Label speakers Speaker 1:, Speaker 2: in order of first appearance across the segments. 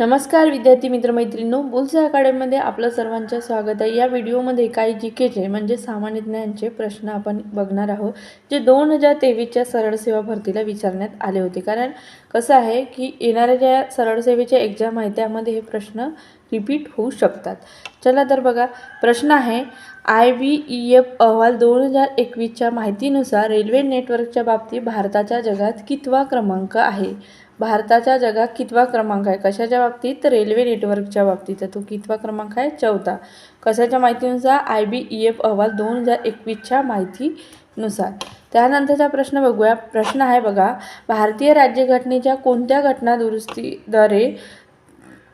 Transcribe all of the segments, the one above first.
Speaker 1: नमस्कार विद्यार्थी मित्रमैत्रिणींनो बुल्स अकॅडमीमध्ये आपलं सर्वांचं स्वागत आहे. या व्हिडिओमध्ये काही जी केचे म्हणजे सामान्य ज्ञानचे प्रश्न आपण बघणार आहोत जे दोन हजार तेवीसच्या सरळ सेवा भरतीला विचारण्यात आले होते. कारण कसं आहे की येणाऱ्या ज्या सरळ सेवेच्या एक्झाम आहे त्यामध्ये हे प्रश्न रिपीट होऊ शकतात. चला तर बघा. प्रश्न आहे आय बी ई एफ अहवाल दोन हजार एकवीसच्या माहितीनुसार रेल्वे नेटवर्कच्या बाबतीत भारताच्या जगात कितवा क्रमांक आहे? भारताच्या जगात कितवा क्रमांक आहे? कशाच्या बाबतीत? रेल्वे नेटवर्कच्या बाबतीत. तर तो कितवा क्रमांक आहे? चौथा. कशाच्या माहितीनुसार? आय बी ई एफ अहवाल दोन हजार एकवीसच्या माहितीनुसार. त्यानंतरचा प्रश्न बघूया. प्रश्न आहे बघा भारतीय राज्यघटनेच्या कोणत्या घटना दुरुस्तीद्वारे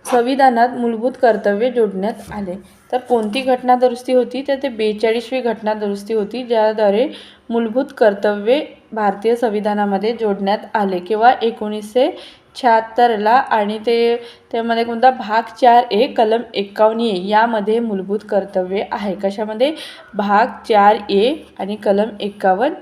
Speaker 1: संविधानात मूलभूत कर्तव्ये जोडण्यात आले. तर कोणती घटना दुरुस्ती होती? तर ते बेचाळीसवी घटना दुरुस्ती होती ज्याद्वारे मूलभूत कर्तव्ये भारतीय संविधानामध्ये जोडण्यात आले. किंवा एकोणीसशे शहात्तरला आणि ते त्यामध्ये कोणता भाग चार ए कलम एक्कावन्न ए यामध्ये मूलभूत कर्तव्ये आहे. कशामध्ये? भाग चार ए आणि कलम एक्कावन्न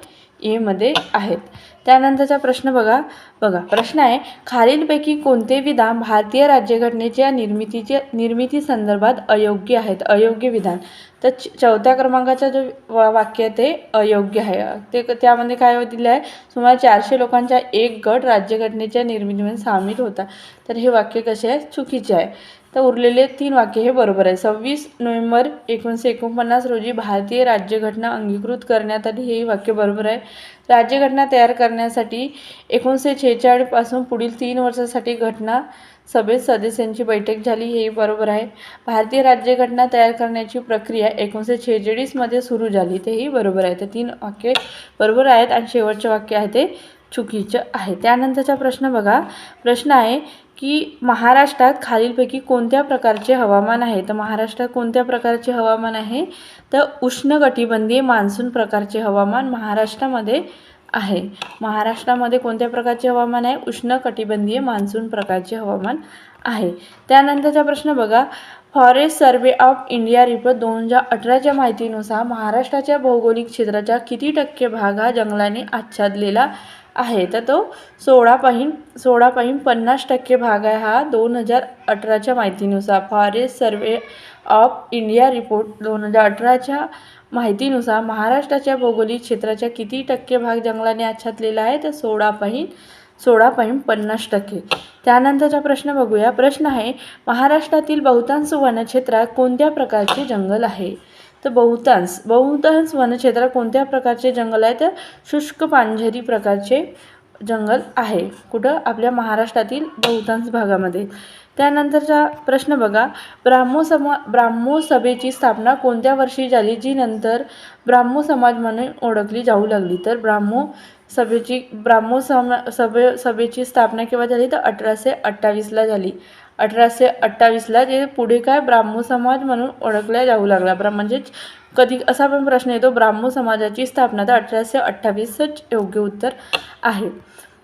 Speaker 1: एमध्ये आहेत. त्यानंतरचा प्रश्न बघा. बघा प्रश्न आहे खालीलपैकी कोणते विधान भारतीय राज्यघटनेच्या निर्मितीचे निर्मिती संदर्भात अयोग्य आहेत? अयोग्य विधान. तर च चौथ्या क्रमांकाचं जो वा वाक्य आहे ते अयोग्य आहे. ते त्यामध्ये काय दिलं आहे? सुमारे चारशे लोकांचा एक गट राज्यघटनेच्या निर्मितीमध्ये सामील होता. तर हे वाक्य कसे आहे? चुकीचे आहे. तर उरलेले तीन वाक्य हे बरोबर आहे. सव्वीस नोव्हेंबर एकोणीसशे एकोणपन्नास रोजी भारतीय राज्यघटना अंगीकृत करण्यात आली हे वाक्य बरोबर आहे. राज्यघटना तयार करण्यासाठी एकोणीसशे छेचाळीसपासून पुढील तीन वर्षासाठी घटना सभेत सदस्यांची बैठक झाली हे बरोबर आहे. भारतीय राज्यघटना तयार करण्याची प्रक्रिया एकोणीसशे छेचाळीसमध्ये सुरू झाली तेही बरोबर आहे. तर तीन वाक्य बरोबर आहेत आणि शेवटचे वाक्य आहे ते चुकीचं आहे. त्यानंतरचा प्रश्न बघा. प्रश्न आहे की महाराष्ट्रात खालीलपैकी कोणत्या प्रकारचे हवामान आहे? तर महाराष्ट्रात कोणत्या प्रकारचे हवामान आहे? तर उष्णकटिबंधीय मान्सून प्रकारचे हवामान महाराष्ट्रामध्ये आहे. महाराष्ट्रामध्ये कोणत्या प्रकारचे हवामान आहे? उष्णकटिबंधीय मान्सून प्रकारचे हवामान आहे. त्यानंतरचा प्रश्न बघा. Forest survey of India report दोन हजार अठराच्या माहितीनुसार महाराष्ट्राच्या भौगोलिक क्षेत्राच्या किती टक्के भाग हा जंगलाने आच्छादलेला आहे. तर तो सोळा पॉईंट सोळा पॉईंट पन्नास टक्के भाग आहे हा. दोन हजार अठराच्या माहितीनुसार forest survey of India report. दोन हजार अठराच्या माहितीनुसार महाराष्ट्राच्या भौगोलिक क्षेत्राच्या किती टक्के भाग जंगलाने आच्छादलेला आहे? तर सोळा पॉईंट सोळा पॉईंट पन्नास टक्के. त्यानंतरचा प्रश्न बघूया. प्रश्न आहे महाराष्ट्रातील बहुतांश वनक्षेत्रात कोणत्या प्रकारचे जंगल आहे? तर बहुतांश. बहुतांश वनक्षेत्रात कोणत्या प्रकारचे जंगल आहे तर शुष्क पानझरी प्रकारचे जंगल आहे. कुठं? आपल्या महाराष्ट्रातील बहुतांश भागामध्ये. त्यानंतरचा प्रश्न बघा. ब्राह्मो समा ब्राह्मो सभेची स्थापना कोणत्या वर्षी झाली? जी नंतर ब्राह्मो समाज म्हणून ओळखली जाऊ लागली. तर ब्राह्मो सभेची ब्राह्मो समा सभे सभेची स्थापना केव्हा झाली? तर अठराशे अठ्ठावीसला झाली. अठराशे अठ्ठावीसला जे पुढे काय ब्राह्मो समाज म्हणून ओळखला जाऊ लागला. ब्रा म्हणजेच कधी असा पण प्रश्न येतो ब्राह्मो समाजाची स्थापना तर अठराशे अठ्ठावीसच योग्य उत्तर आहे.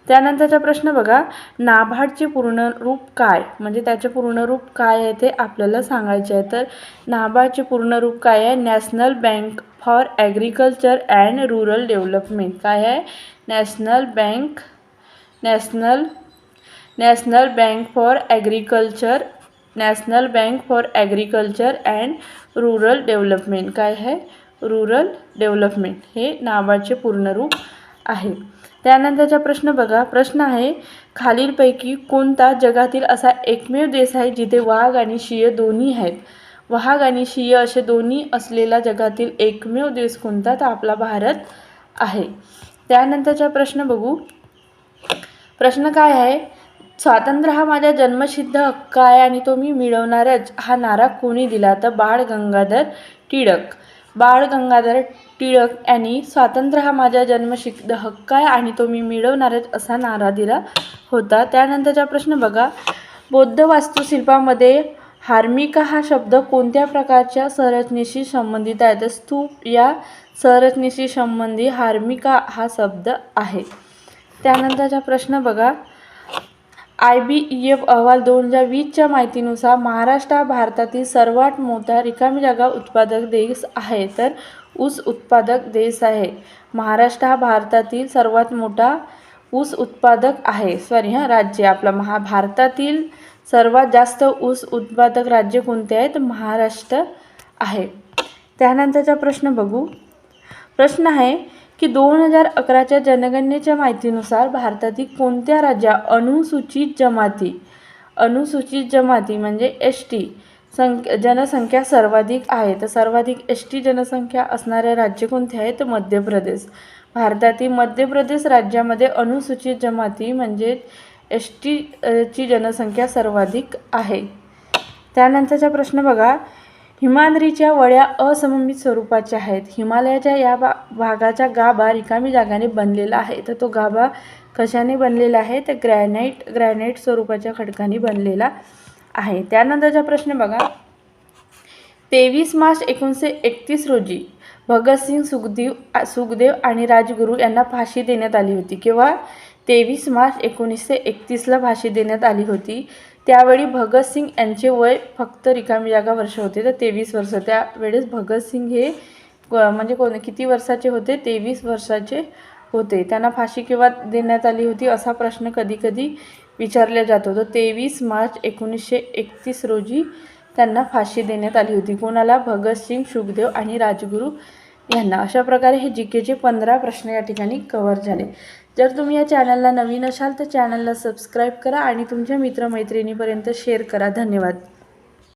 Speaker 1: त्यानंतरचा प्रश्न बघा नाबार्डचे पूर्ण रूप काय? म्हणजे त्याचे पूर्ण रूप काय आहे ते आपल्याला सांगायचे आहे. तर नाबार्डचे पूर्ण रूप काय आहे? National bank for agriculture and rural development. काय आहे? National bank national national bank for agriculture national bank for agriculture and rural development. काय आहे? Rural development. हे नावाचे पूर्णरूप आहे. त्यानंतरचा प्रश्न बघा. प्रश्न आहे खालीलपैकी कोणता जगातील असा एकमेव देश आहे जिथे वाघ आणि शिय दोन्ही आहेत? वाघ आणि शिय असे दोन्ही असलेला जगातील एकमेव देश कोणता? तर आपला भारत आहे. त्यानंतरचा प्रश्न बघू. प्रश्न काय आहे? स्वातंत्र्य हा माझ्या जन्मसिद्ध हक्क आहे आणि तो मी मिळवणारच. हा नारा कोणी दिला? तर बाळ गंगाधर टिळक. बाळ गंगाधर टिळक यांनी स्वातंत्र्य हा माझा जन्मसिद्ध हक्क आहे आणि तो मी मिळवणारच असा नारा दिला होता. त्यानंतरचा प्रश्न बघा. बौद्ध वास्तुशिल्पामध्ये हार्मिका हा शब्द कोणत्या प्रकारच्या संरचनेशी संबंधित आहे? तर स्तूप या संरचनेशी संबंधी हार्मिका हा शब्द आहे. त्यानंतरचा प्रश्न बघा. आय बी ई एफ अहवाल दोन हजार वीसच्या माहितीनुसार महाराष्ट्र हा भारतातील सर्वात मोठा रिकामी जागा उत्पादक देश आहे तर ऊस उत्पादक देश आहे. महाराष्ट्र हा भारतातील सर्वात मोठा ऊस उत्पादक आहे. सॉरी हां राज्य. आपलं महा भारतातील सर्वात जास्त ऊस उत्पादक राज्य कोणते आहे? तर महाराष्ट्र आहे. त्यानंतरचा प्रश्न बघू. प्रश्न आहे की दोन हजार अकराच्या जनगणनेच्या माहितीनुसार भारतातील कोणत्या राज्या अनुसूचित जमाती अनुसूचित जमाती म्हणजे एस टी संख जनसंख्या सर्वाधिक आहे तर सर्वाधिक एस टी जनसंख्या असणारे राज्य कोणते आहे? तर मध्य प्रदेश भारतातील मध्य प्रदेश राज्यामध्ये अनुसूचित जमाती म्हणजे एस टी ची जनसंख्या सर्वाधिक आहे. त्यानंतरचा प्रश्न बघा. हिमाद्रीच्या वळ्या असममित स्वरूपाच्या आहेत. हिमालयाच्या या भा भागाच्या गाभा रिकामी जागाने बनलेला आहे. तर तो गाभा कशाने बनलेला आहे? तर ग्रॅनाईट ग्रॅनाईट स्वरूपाच्या खडकाने बनलेला आहे. त्यानंतरचा प्रश्न बघा. तेवीस मार्च एकोणीसशे एकतीस रोजी भगतसिंग सुखदेव सुखदेव आणि राजगुरू यांना फाशी देण्यात आली होती. किंवा तेवीस मार्च एकोणीसशे एकतीसला फाशी देण्यात आली होती. त्यावेळी भगतसिंग यांचे वय फक्त रिकामी जागा वर्ष होते तर तेवीस वर्ष. त्यावेळेस भगतसिंग हे म्हणजे कोण किती वर्षाचे होते? तेवीस वर्षाचे होते. त्यांना फाशी केव्हा देण्यात आली होती असा प्रश्न कधीकधी विचारला जातो. तर तेवीस मार्च एकोणीसशे एकतीस रोजी त्यांना फाशी देण्यात आली होती. कोणाला? भगतसिंग सुखदेव आणि राजगुरू यांना अशा प्रकारे हे जी केचे पंधरा प्रश्न या ठिकाणी कव्हर झाले. जर तुम्ही या चॅनलला नवीन असाल तर चॅनलला सबस्क्राईब करा आणि तुमच्या मित्रमैत्रिणीपर्यंत शेअर करा. धन्यवाद.